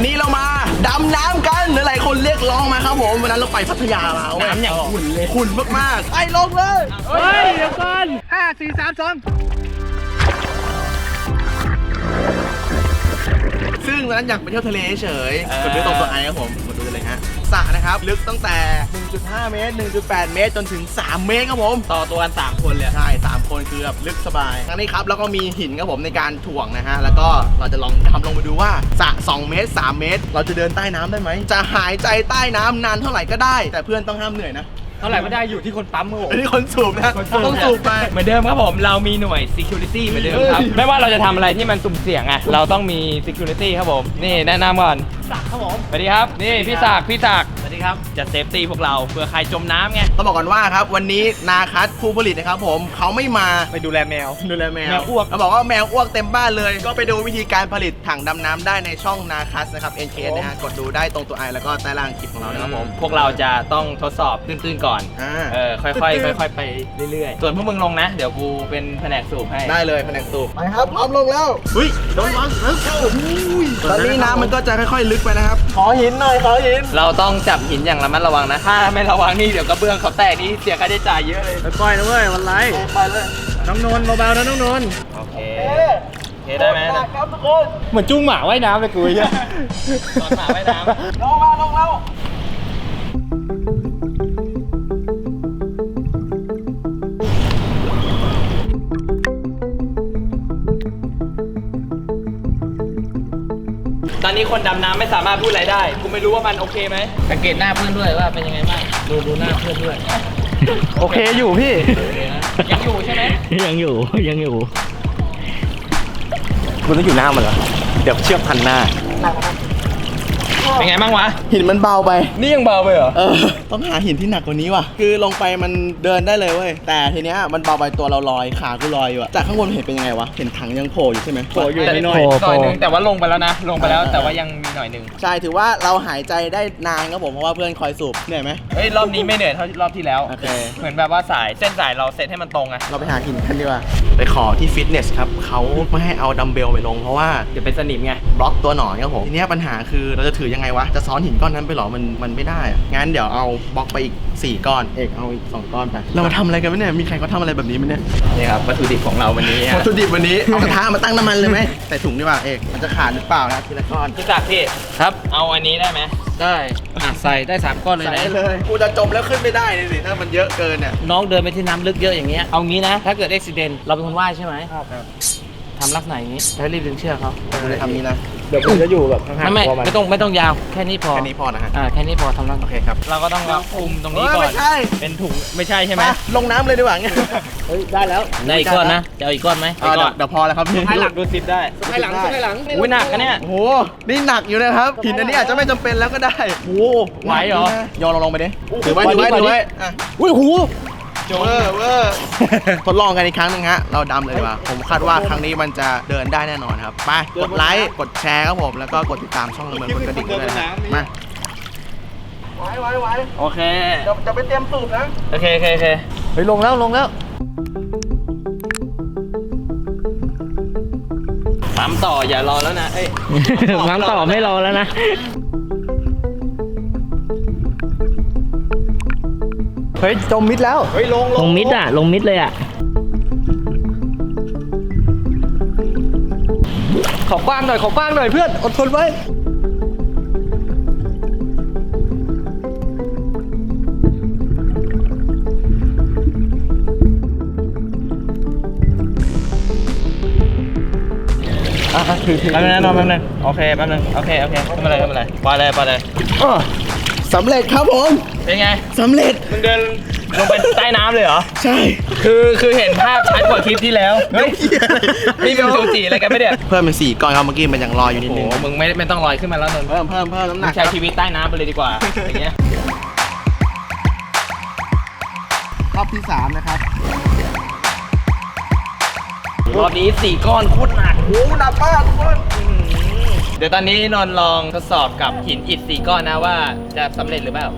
วันนี้เรามาดำน้ำกันหลายๆคนเรียกร้องมาครับผมวันนั้นเราไปพัทยามาเว้ยน้ำอย่างขุ่นเลยขุ่นมากๆไอ้ลงเลยเฮ้ยเดี๋ยวก่อนห้าสี่สามสองซึ่งวันนั้นอยากไปเที่ยวทะเลเฉยกดดูตรงตัวไอ้ครับผมกดดูเลยฮะสระนะครับลึกตั้งแต่ 1.5 เมตร 1.8 เมตร จนถึง 3 เมตรครับผม ต่อตัวกันสามคนเลยใช่3คนคือแบบลึกสบายทั้งนี้ครับแล้วก็มีหินครับผมในการถ่วงนะฮะแล้วก็เราจะลองทำลงไปดูว่าสระ2เมตร 3 เมตร เราจะเดินใต้น้ำได้ไหมจะหายใจใต้น้ำนานเท่าไหร่ก็ได้ แต่เพื่อนต้องห้ามเหนื่อยนะเท่าไหร่ไม่ได้อยู่ที่คนปั๊มครับผมอันนี้คนสูบนะต้องสูบไป เหมือนเดิมครับผมเรามีหน่วย security เหมือนเดิมครับ ไม่ว่าเราจะทำอะไรที่มันสุ่มเสี่ยงอะเราต้องมี security ครับผม นี่แนะนำก่อนสักครับผม สวัสดีครับ นี่พี่ศักดิ์พี่ศักดิ์สวัสดี ครับ จะเซฟตี้พวกเราเผื่อใครจมน้ำไง ต้องบอกก่อนว่าครับ วันนี้นาคัสผู้ผลิตนะครับผมเขาไม่มาไปดูแลแมว ดูแลแมวแมวอ้วกเราบอกว่าแมวอ้วกเต็มบ้านเลย ก็ไปดูวิธีการผลิตถังดำน้ำได้ในช่องนาคัสนะครับ NKS นะฮะกดดูได้ตรงตัวไอแล้วก็ใต้ล่างคลิปของเรานะครับผมพวกเราจะต้องทดสอบตื้นๆก่อน อ่าเออค่อยๆค่อยๆไปเรื่อยๆ ส่วนพวกมึงลงนะ เดี๋ยวกูเป็นแผนกสูบให้ ได้เลยแผนกสูบไปครับพร้อมลงแล้วอุ้ยโดนวางแล้วตอนนี้น้ำมันก็จะค่อยๆลึกไปนะครับ ขอหินหน่อยขอหิน เราต้องจับหินอย่างระมัดระวังนะ ถ้าไม่ระวังนี่เดี๋ยวกระเบื้องเขาแตกนี่เสียค่าใช้จ่ายเยอะเลยค่อยๆนะเว้ยวันไรไปเลยน้องนนท์เบาๆนะน้องนนท์โอเคโอเคได้ไหมครับทุกคนเหมือนจุ้งหมาว่ายน้ำเลยกูเนี่ยตอนหมาว่ายน้ลงมาลงแล้ว นนี้คนดำน้ำไม่สามารถพูดอะไรได้ กูไม่รู้ว่ามันโอเคไหม สังเกตหน้าเพื่อนด้วยว่าเป็นยังไงบ้างดูดูหน้าเพื่อนด้วยโอเคอยู่พี่ ยังอยู่ใช่ไหมยังอยู่ยังอยู่คุณต้องอยู่หน้ามันเหรอ เดี๋ยวเชือกพันหน้า เป็นไงบ้างวะ หินมันเบาไป นี่ยังเบาไปเหรอ เออ ต้องหาหินที่หนักกว่านี้ว่ะ คือลงไปมันเดินได้เลยเว้ย แต่ทีเนี้ยมันเบาไปตัวเราลอย ขากูลอยอยู่อะจากข้างบนเห็นเป็นยังไงวะ เห็นถังยังโผล่อยู่ใช่ไหมโผล่อยู่แต่นิดหน่อย หน่อยนึงแต่ว่าลงไปแล้วนะ ลงไปแล้วแต่ว่ายังมีหน่อยนึงใช่ ถือว่าเราหายใจได้นานครับผมเพราะว่าเพื่อนคอยสูบเหนื่อยไหม เฮ้ยรอบนี้ไม่เหนื่อยเท่ารอบที่แล้ว โอเค เหมือนแบบว่าสายเส้นสายเราเซตให้มันตรงอะเราไปหาหินกันดีกว่า ไปขอที่ฟิตเนสครับเขาไม่ให้เอาดัมเบลไปลงเพราะว่า เดี๋ยวเป็นสนิมไง บล็อกตัวหนอนครับผมทีเนี้ยปัญหาคือเราจะถือยังไงวะ จะซ้อนหินก้อนนั้นไปเหรอ มันมันไม่ได้อะงั้นเดี๋ยวเอาบล็อกไปอีก 4 ก้อน เอกเอาอีก 2 ก้อนไป เรามาทำอะไรกันวะเนี่ย มีใครเขาทำอะไรแบบนี้ไหมเนี่ย นี่ครับวัตถุดิบของเราวันนี้วัตถุดิบวันนี้ เอากระทะมาตั้งน้ำมันเลยไหม ใส่ถุงดีกว่าเอก มันจะขาดหรือเปล่านะทีละก้อน พี่ศักดิ์พี่ครับ เอาอันนี้ได้ไหมได้อะใส่ได้สามก้อนเลยใส่นะเลย กูจะจมแล้วขึ้นไม่ได้เลยสิ ถ้ามันเยอะเกินเนี่ย น้องเดินไปที่น้ำลึกเยอะอย่างเงี้ย เอางี้นะ ถ้าเกิดอุบิเหตุเราเป็นคนว่ายใช่ไหมครับทำลักษณะอย่างนี้แล้วรีบดึงเชือกเขา กูจะทำนี้นะ เดี๋ยวผมจะอยู่แบบไม่ไม่ไม่ต้องไม่ต้องยาวแค่นี้พอแค่นี้พอนะฮะ อ่าแค่นี้พอทำลักษโอณะเคครับเราก็ต้องรับคุมตรงนี้เอ้ยก่อนไม่ใช่เป็นถุงไม่ใช่ใช่ไหมมาลงน้ำเลยดีกว่างี้เฮ้ยได้แล้วได้อีกก้อนนะจะเอาอีกก้อนไหมเอาเดี๋ยวเดี๋ยวพอแล้วครับพี่ให้หลักดูสิบได้สะพายหลังสะพายหลังอุ้ยหนักอะเนี่ย โอ้โห นี่หนักอยู่นะครับหินอันนี้อาจจะไม่จำเป็นแล้วก็ได้โอ้โหไหวเหรอ โยนลงลงไปดิถือไว้ถือไว้ถือไว้อะอุ้ยหู เวอร์เวอร์ ทดลองกันอีกครั้งหนึ่งฮะ เราดำเลยดีกว่า ผมคาดว่าครั้งนี้มันจะเดินได้แน่นอนครับ ไป กดไลค์ กดแชร์ครับผม แล้วก็กดติดตามช่องละเมืองกดกระดิ่งด้วยนะฮะมา ไว้ไว้ไว้โอเค จะจะไปเตรียมสูบนะ โอเคโอเคโอเค เฮ้ยลงแล้วลงแล้ว ปั๊มต่ออย่ารอแล้วนะ เอ้ยน้ำต่อไม่รอแล้วนะ เฮ้ยจมมิดแล้ว เฮ้ยลงลลงงมิดอะ ลงมิดเลยอะ ขอกว้างหน่อยขอกว้างหน่อยเพื่อน อดทนไว้อะถือถือแป๊บนึงนะนอนแป๊บนึงโอเคแป๊บนึงโอเคโอเคไม่เป็นไรไม่เป็นไรไปเลยไปเลยอ้อ สำเร็จครับผมเป็นไง สำเร็จมึงเดินลงไปใต้น้ำเลยเหรอ ใช่คือคือเห็นภาพชัดกว่าคลิปที่แล้ว เฮ้ยเหี้ยอะไรนี่เป็นสูจีอะไรกันไม่เด็ดเพิ่มเป็นสี่ก้อนครับเมื่อกี้มันยังลอยอยู่นิดโอ้นึงโหมึงไม่ไม่ต้องลอยขึ้นมาแล้วนนท์เพิ่มเพิ่มเพิ่มน้ำหมึนังกใช้ชีวิตใต้น้ำไปเลยดีกว่าอย่างเงี้ยรอบที่สามนะครับรอบนี้สี่ก้อนโคตรหนัก โอ้โหหนักมากทุกคนเดี๋ ยวตอนนี้นนท์ลองทดสอบกับหินอิฐสี่ก้อนนะว่าจะสำเร็จหรือเปล่า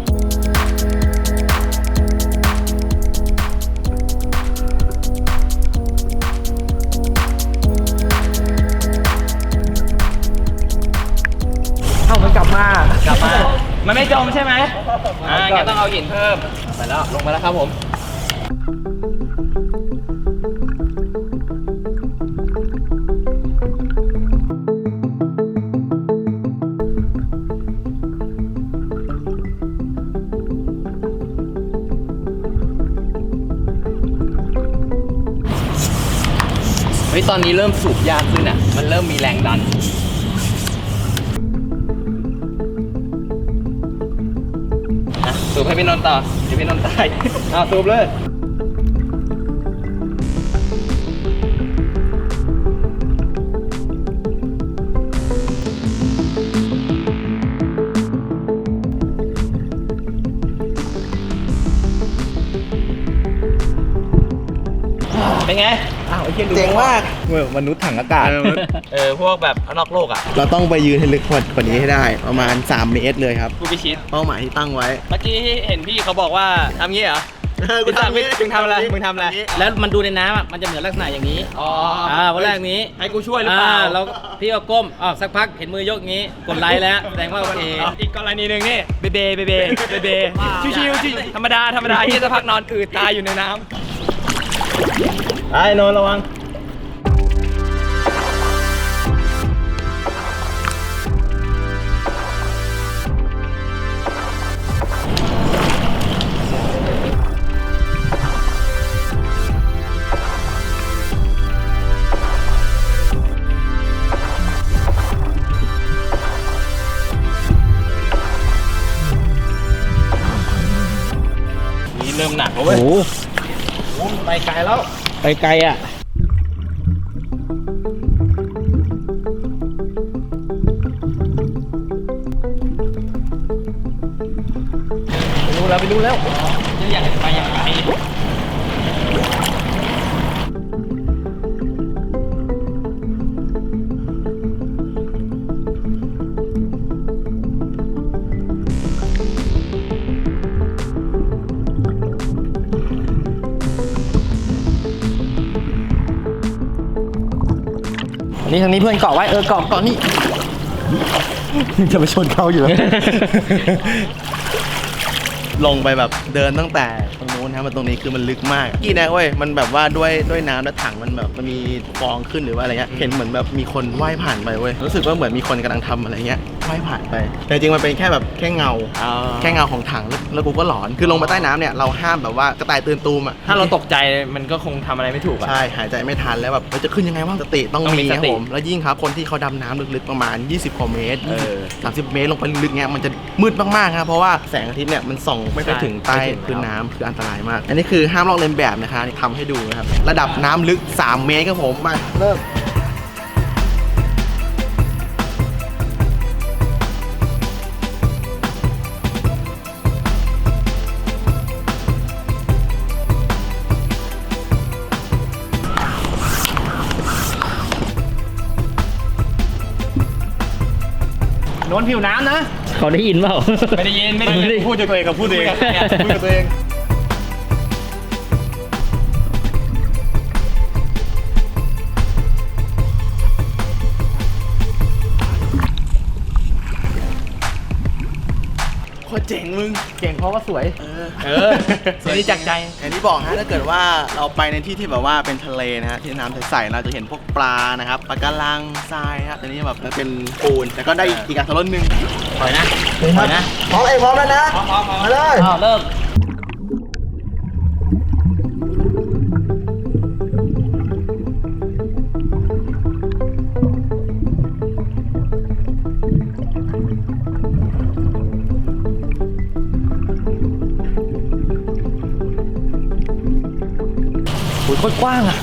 ามันกลับมากลับมา มันไม่จมใช่ไหมอ่างั้นต้องเอาหินเพิ่มไปแล้วลงมาแล้วครับผม ยตอนนี้เริ่มสูบยากขึ้นอะ มันเริ่มมีแรงดัน อะ สูบให้พี่นนท์ต่อเดี๋ยวพี่นนท์ตายเอาสูบเลยเป็นไง อ้าวไอ้เหี้ยดูเจ๋งมาก มือนมนุษย์ถังอากาศ เออ พวกแบบนอกโลกอะ เราต้องไปยืนให้ลึกกว่านี้ให้ได้ประมาณ 3 เมตรเลยครับผู้พิชิต เป้าหมายที่ตั้งไว้ เมื่อกี้เห็นพี่เขาบอกว่าทำงี้เหรอกูทำงี้มึงทำอะไร มึงทำอะไร แล้วมันดูในน้ำอะมันจะเหมือนลักษณะอย่างนี้ อ๋อ อ่าวันแรกนี้ ให้กูช่วยหรือเปล่าแล้วพี่ก็ก้มอ้าวสักพักเห็นมือยกงี้ กดไลค์แล้ว แสดงว่าโอเค อีกกรณีหนึ่งนี่ เบเบ เบเบ เบเบ ชิวๆชิวธรรมดา ธรรมดาที่จะพักนอนอืดตายอยู่ในน้ำไอ้นนระวัง ริ่มหนักแล้วเว้ยไปไกลแล้ว ไปไกลอะไปดูแล้วไปดูแล้วจะอยากไปอย่างไร นี่ทางนี้เพื่อนเกาะไว้เออเกาะเกาะนี่ จะไปชนเขาอยู่แล้ว ลงไปแบบเดินตั้งแต่ตรงนู้นนะครับมาตรงนี้คือมันลึกมากกี่นะเว้ยมันแบบว่าด้วยด้วยน้ำและถังมันแบบมันมีฟองขึ้นหรือว่าอะไรเงี้ยเห็นเหมือนแบบมีคนว่ายผ่านไปเว้ยรู้สึกว่าเหมือนมีคนกำลังทำอะไรเงี้ย ว่ายผ่านไป แต่จริงๆมันเป็นแค่แบบแค่เงา แค่เงาของถังแล้วแล้วกูก็หลอน คือลงมาใต้น้ำเนี่ยเราห้ามแบบว่ากระต่ายตื่นตูมอะถ้าเราตกใจมันก็คงทำอะไรไม่ถูกอะ ใช่หายใจไม่ทันแล้วแบบเราจะขึ้นยังไงว่าสติต้องต้องมีมีครับสติผมแล้วยิ่งครับ คนที่เขาดำน้ำลึกๆประมาณ 20กว่าเมตรเออสามสิบเมตรลงไปลึกๆเงี้ยมันจะมืดมากๆครับเพราะว่าแสงอาทิตย์เนี่ยมันส่องไม่ไปใช่ถึงใต้ไม่ถึง พื้นน้ำคืออันตรายมาก อันนี้คือห้ามลอกเลียนแบบนะคะนี่ทำให้ดูนะครับระดับน้ำลึก 3 เมตรครับผมมาเริ่ม น้นผิวน้ำนะ เขาได้ยินเปล่า ไม่ได้ยินไม่ได้ยินพูดกับตัวเองกับพูดตัวเองพูดกับตัวเอง คตรเจ๋งมึง เก่งเพราะว่าสวย เออเอออันนี้จากใจ อย่างที่บอกฮะถ้าเกิดว่าเราไปในที่ที่แบบว่าเป็นทะเลนะฮะที่น้ำใสๆเราจะเห็นพวกปลานะครับปลาการังทรายฮะแต่นี่แบบมันเป็นปูนแต่ก็ได้อีกอัตรสหนึ่งปล่อยนะปล่อยนะพร้อมเอ้พร้อมแล้วนะพร้อมพร้อมพร้อมมาเลย อ้าวเริ่ม คตรกว้างอะ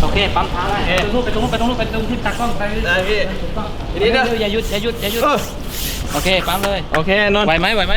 โอเคปั๊มเท้าได้ไปตรงนู้นไปตรงนู้นไปตรงนู้นไปตรงที่ตากล้องไปได้พี่ถูกต้องทีนี้นะอย่าหยุดอย่าหยุดอย่าหยุดเออโอเค ปั๊มเลย โอเคนนท์ไหวไหมไหวไหม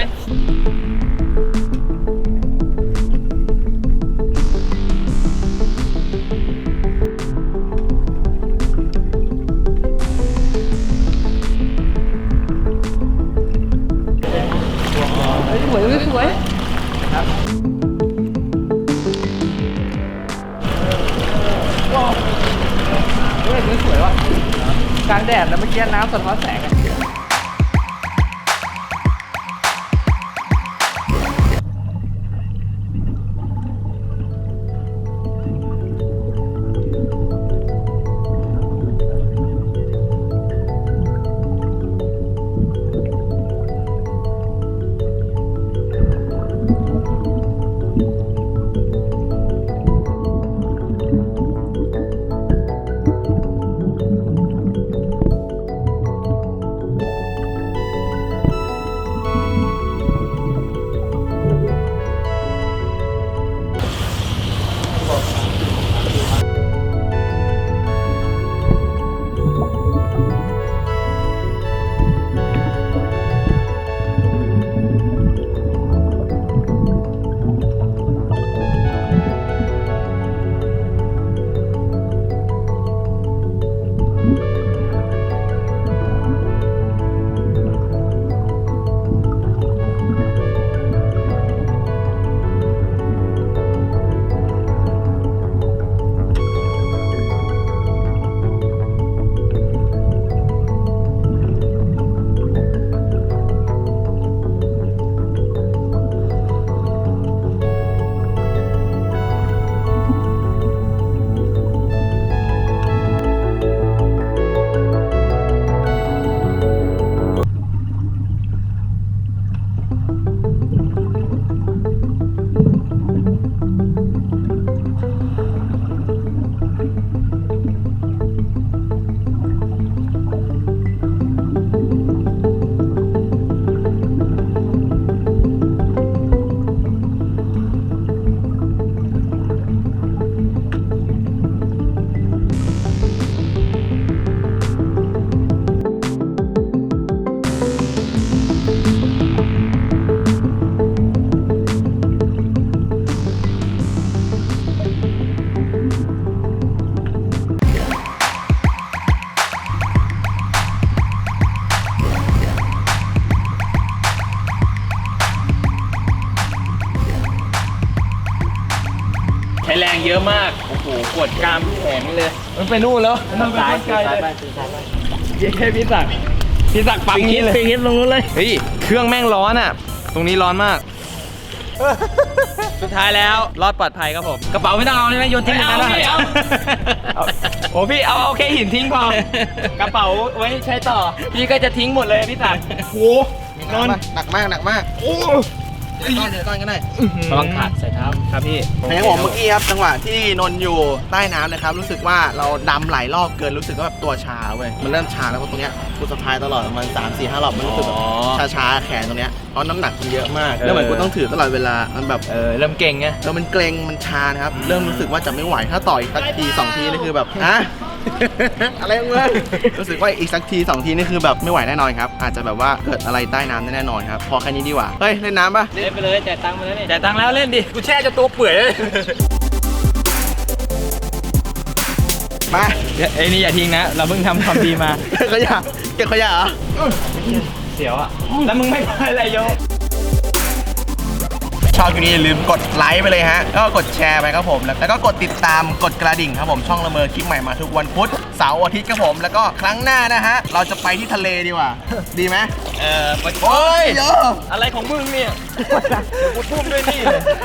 วดกรามแขนเลย มันไปนู่นแล้วมันไปไกลเลยเย้พี่ศักดิ์พี่ศักดิ์ปักนี้เลยปีนลงนู้นเลยเฮ้ยเครื่องแม่งร้อนอะ ตรงนี้ร้อนมาก สุดท้ายแล้วรอดปลอดภัยครับผม กระเป๋าไม่ต้องเอาใช่ไหมโยนทิ้งอย่างนั้นไม่นะเอาโอ้พี่เอาเอาแค่หินทิ้งพอกระเป๋าไว้ใช้ต่อ พี่ก็จะทิ้งหมดเลยพี่ศักดิ์โอ้นอนหนักมากหนักมากโอ้ เดี๋ยวก้อนเดี๋ยวก้อนก็ได้ระวังขาดใส่เท้าครับพี่อย่างผมเมื่อกี้ครับจังหวะที่นนท์อยู่ใต้น้ำนะครับ รู้สึกว่าเราดำหลายรอบเกินรู้สึกว่าแบบตัวชาเว้ยมันเริ่มชาแล้วเพราะตรงเนี้ยกูสะพายตลอดประมาณสามสี่ห้ารอบมันรู้สึกแบบอ๋อชาชาๆแขนตรงเนี้ยเพราะน้ำหนักมันเยอะมากแล้วเหมือนกูต้องถือตลอดเวลามันแบบ เออเริ่มเก่งไงแล้วมันเกรงมันชานะครับ เริ่มรู้สึกว่าจะไม่ไหวถ้าต่อยสักทีสองทีนี่คือแบบฮะ อะไรของมึงรู้สึกว่าอีกสักทีสองทีนี่คือแบบไม่ไหวแน่นอนครับ อาจจะแบบว่าเกิดอะไรใต้น้ำแน่นอนครับ พอแค่นี้ดีกว่า เฮ้ย เล่นน้ำปะเล่นไปเลยจ่ายตังค์มาแล้วนี่จ่ายตังค์แล้วเล่นดิ กูแช่จนตัวเปื่อยเลยมาไอ้นี่อย่าทิ้งนะ เราเพิ่งทำความดีมาเก็บขยะ เก็บขยะเหรอ เสียวอะ แล้วมึงไม่พายอะไรโย ชอบคลิปนี้อย่าลืมกดไลค์ไปเลยฮะแล้วก็กดแชร์ไปครับผม แล้วก็กดติดตามกดกระดิ่งครับผมช่องละเมอคลิปใหม่มาทุกวันพุธเสาร์อาทิตย์ครับผมแล้วก็ครั้งหน้านะฮะเราจะไปที่ทะเลดีกว่า ดีไหมเออปะโอ้ยเยอะอะไรของมึงเนี่ยกูทุ่มด้วยนี่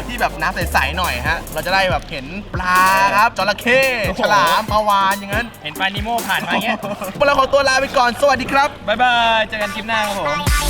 ที่แบบน้ำใสๆหน่อยฮะเราจะได้แบบเห็นปลาครับจระเข้โอ้โหฉลามปลาวานอย่างนั้นเห็นปลานิโมผ่านมาอย่างเงี้ยพวกเราขอตัวลาไปก่อนสวัสดีครับบายบายเจอกันคลิปหน้าครับผม